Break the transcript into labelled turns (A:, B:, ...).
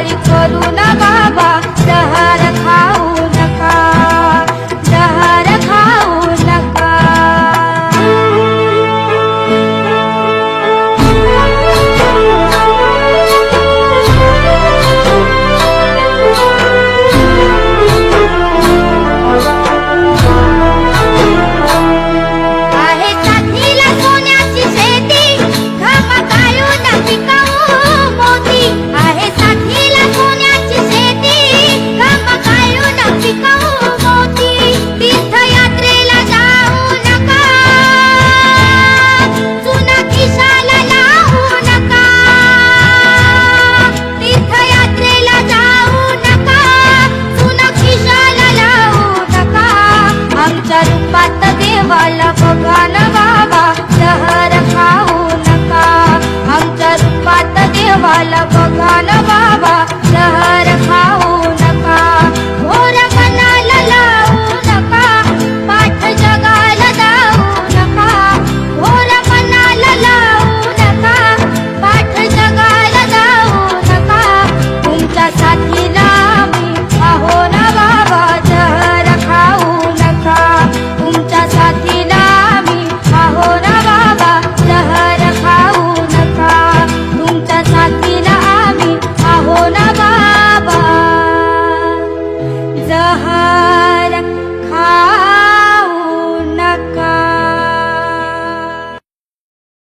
A: তোমার করুণা आम्हाला बघा ना बाबा शहर खाऊ नका. आमच्या रूपात देवाला बघा যাহারা খা